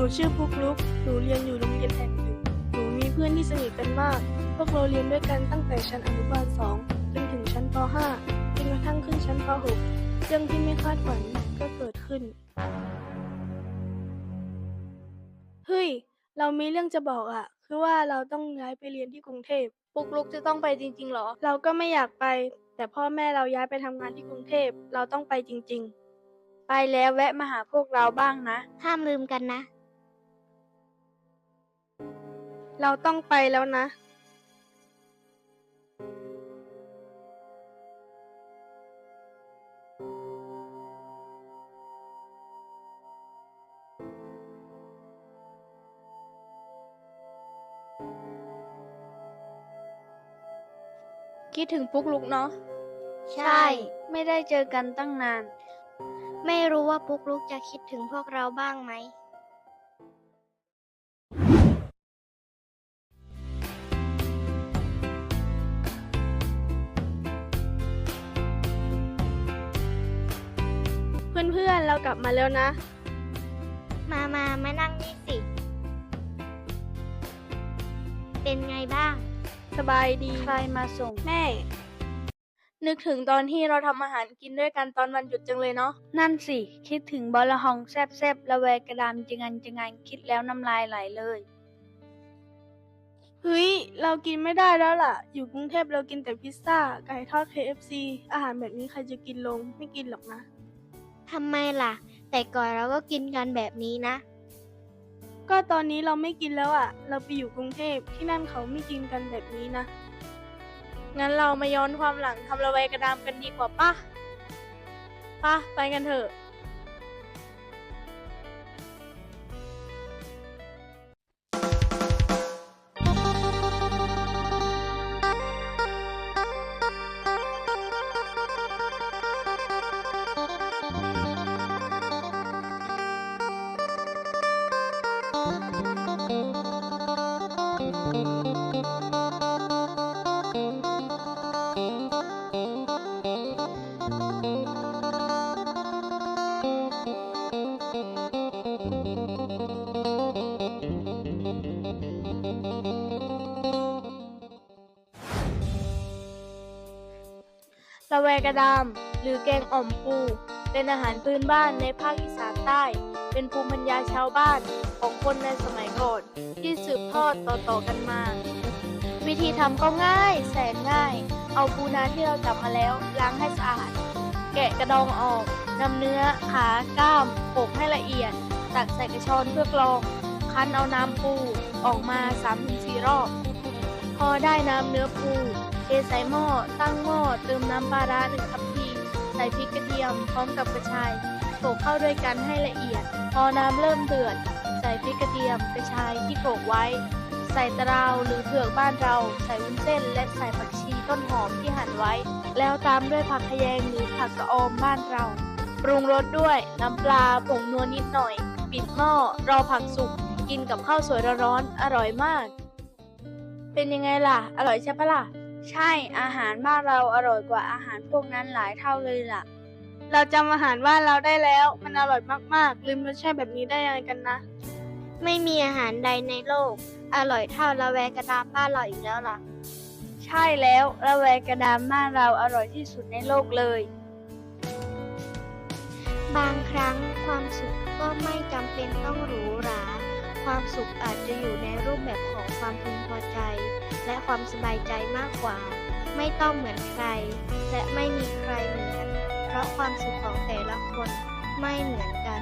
ูชื่อปุ๊กลุก หนูเรียนอยู่โรงเรียนแห่งหนึ่ง หนูมีเพื่อนที่สนิทกันมาก พวกเราเรียนด้วยกันตั้งแต่ชั้นอนุบาลสองจนถึงชั้นป .5 จนกระทั่งขึ้นชั้นป .6 เรื่องที่ไม่คาดฝันก็เกิดขึ้น เฮ้ย เรามีเรื่องจะบอกอะคือว่าเราต้องย้ายไปเรียนที่กรุงเทพปุกลุกจะต้องไปจริงๆเหรอ เราก็ไม่อยากไป แต่พ่อแม่เราย้ายไปทำงานที่กรุงเทพ เราต้องไปจริงไปแล้วแวะมาหาพวกเราบ้างนะ ห้ามลืมกันนะ เราต้องไปแล้วนะคิดถึงปุกลุกเนาะ ใช่ ไม่ได้เจอกันตั้งนาน ไม่รู้ว่าปุ๊กลุกจะคิดถึงพวกเราบ้างไหม พื่อนๆ เรากลับมาแล้วนะ มามามานั่งนี่สิ เป็นไงบ้าง สบายดีใครมาส่ง แม่ นึกถึงตอนที่เราทำอาหารกินด้วยกันตอนวันหยุดจังเลยเนาะ นั่นสิ คิดถึงบอละหองแซบๆละแวกระดามจังันจังันคิดแล้วน้ำลายไหลเลย เฮ้ย เรากินไม่ได้แล้วล่ะ อยู่กรุงเทพเรากินแต่พิซซ่า ไก่ทอด KFC อาหารแบบนี้ใครจะกินลง ไม่กินหรอกนะ ทำไมล่ะ แต่ก่อนเราก็กินกันแบบนี้นะ ก็ตอนนี้เราไม่กินแล้วอะ่ะ เราไปอยู่กรุงเทพที่นั่นเขาไม่กินกันแบบนี้นะ งั้นเรามาย้อนความหลังทำระไวกระดามกันดีกว่าปะปะไปกันเถอะ แวกระดามหรือแกงอ่อมปู เป็นอาหารพื้นบ้านในภาคอีสานใต้ เป็นภูมิปัญญาชาวบ้านของคนในสมัยก่อนที่สืบทอดต่อๆกันมา วิธีทำก็ง่ายแสนง่าย เอาปูนาที่เราจับมาแล้วล้างให้สะอาด แกะกระดองออกนำเนื้อขากล้ามโขลกให้ละเอียด ตักใส่กระชอนเพื่อกรอง คั้นเอาน้ำปูออกมา 3-4 รอบ พอได้น้ำเนื้อปู เทใส่หม้อ ตั้งหม้อ เติมน้ำปลาร้าหนึ่งทัพพีใส่พริกกระเทียมพร้อมกับกระชายโขลกเข้าด้วยกันให้ละเอียด พอน้ำเริ่มเดือด ใส่พริกกระเทียมกระชายที่โขลกไว้ ใส่ตะราวหรือเผือกบ้านเรา ใส่วุ้นเส้น และใส่ผักชีต้นหอมที่หั่นไว้ แล้วตามด้วยผักขยงหรือผักกระออมบ้านเรา ปรุงรสด้วยน้ำปลาผงนัวนิดหน่อย ปิดหม้อรอผักสุกกินกับข้าวสวยร้อนๆอร่อยมาก เป็นยังไงล่ะ อร่อยใช่ปะล่ะ ใช่อาหารบ้านเราอร่อยกว่าอาหารพวกนั้นหลายเท่าเลยล่ะ เราจำอาหารบ้านเราได้แล้ว มันอร่อยมากๆ ลืมรสชาติแบบนี้ได้ยังไงกันนะ ไม่มีอาหารใดในโลก อร่อยเท่าละแวกระดามบ้านเราอีกแล้วล่ะ ใช่แล้วละแวกระดามบ้านเราอร่อยที่สุดในโลกเลย บางครั้งความสุขก็ไม่จำเป็นต้องหรูหรา ความสุขอาจจะอยู่ในรูปแบบของความพึงพอใจ และความสบายใจมากกว่า ไม่ต้องเหมือนใคร และไม่มีใครเหมือน เพราะความสุขของแต่ละคนไม่เหมือนกัน